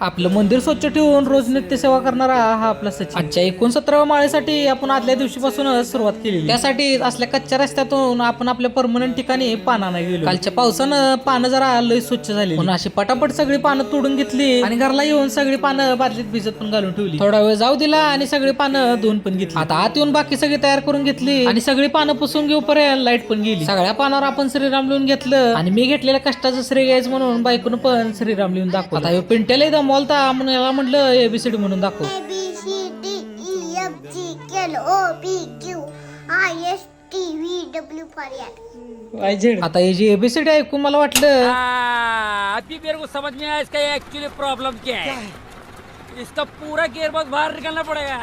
आपलं मंदिर स्वच्छ ठेवून रोज नित्य सेवा करणारा हा आपला सचिन. आजच्या एकोणसतराव्या माळेसाठी आपण आदल्या दिवशीपासूनच सुरुवात केली त्यासाठी असल्या कच्च्या रस्त्यातून आपण आपल्या परमनंट ठिकाणी पानानं गेलो. कालच्या पावसानं पानं जरा लय स्वच्छ झाली पण अशी पटापट सगळी पानं तोडून घेतली आणि घरला येऊन सगळी पानं बादलीत भिजत पण घालून ठेवली. थोडा वेळ जाऊ दिला आणि सगळी पानं धुवून पण घेतली. आता आत येऊन बाकी सगळी तयार करून घेतली. आणि सगळी पानं पुसून घेऊपर्यंत लाइट पण गेली. सगळ्या पानावर आपण श्रीराम लिहून घेतलं. आणि मी घेतलेल्या कष्टाचं श्रेय घ्यायचं म्हणून बायकोनं पण श्रीराम लिहून दाखव आता ह्यो पिंट्याला मोलता म्हणून याला म्हटलं एबीसीडी म्हणून दाखव. A B C D E F G H L O P Q R S T V W for यार. आता हे जी एबीसीडी ऐकून मला वाटलं. हाँ, अभी मेरे को समझ में आया इसका एक्चुअली प्रॉब्लम क्या? है इसका पूरा गेयर बॉक्स बाहर निकलना पड़ेगा.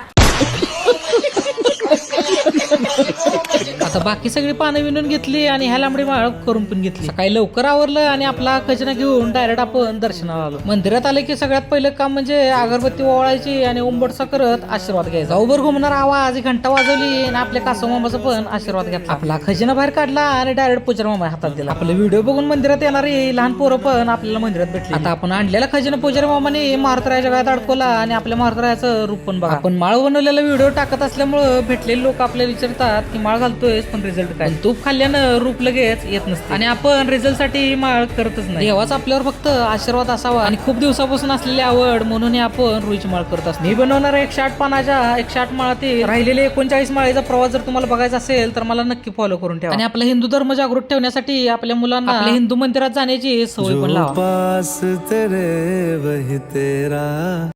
असं बाकी सगळी पानं विणून घेतली आणि ह्या लांबडी माळ करून पण घेतली. सकाळी लवकर आवरलं आणि आपला खजना घेऊन डायरेक्ट आपण दर्शनाला आलो. मंदिरात आले की सगळ्यात पहिलं काम म्हणजे अगरबत्ती ओवाळायची आणि उंबडसा करत आशीर्वाद घ्यायचा. उभर घुमणार आवाज घंटा वाजवली आणि आपल्या कासमामाचा पण आशीर्वाद घेतला. आपला खजिना बाहेर काढला आणि डायरेक्ट पूजा मामा हातात दिला. आपले व्हिडिओ बघून मंदिरात येणारी लहान पोरं पण आपल्याला मंदिरात भेटली. आता आपण आणलेला खजिना पुजारी मामाने मारुतरायाच्या गळ्यात अडकवला आणि आपल्या मारुतरायाचं रूप पण बघा. आपण माळ बनवलेला व्हिडिओ टाकत असल्यामुळं भेटलेले लोक आपल्याला विचारतात की माळ घालतोय पण रिझल्ट काय? तूप खाल्ल्यानं रूप लगेच येत नसते. आणि आपण रिझल्टसाठी माळ करतच नाही. देवाचा आपल्यावर फक्त आशीर्वाद असावा. आणि खूप दिवसापासून असलेली आवड म्हणून हे आपण रुईची माळ करत असतो. मी बनवणार एकशे आठ पानाच्या एकशे आठ माळातील राहिलेले एकोणचाळीस माळेचा प्रवास जर तुम्हाला बघायचा असेल तर मला नक्की फॉलो करून ठेवा. आणि आपला हिंदू धर्म जागृत ठेवण्यासाठी आपल्या मुलांना आपल्या हिंदू मंदिरात जाण्याची सवय पण लावा.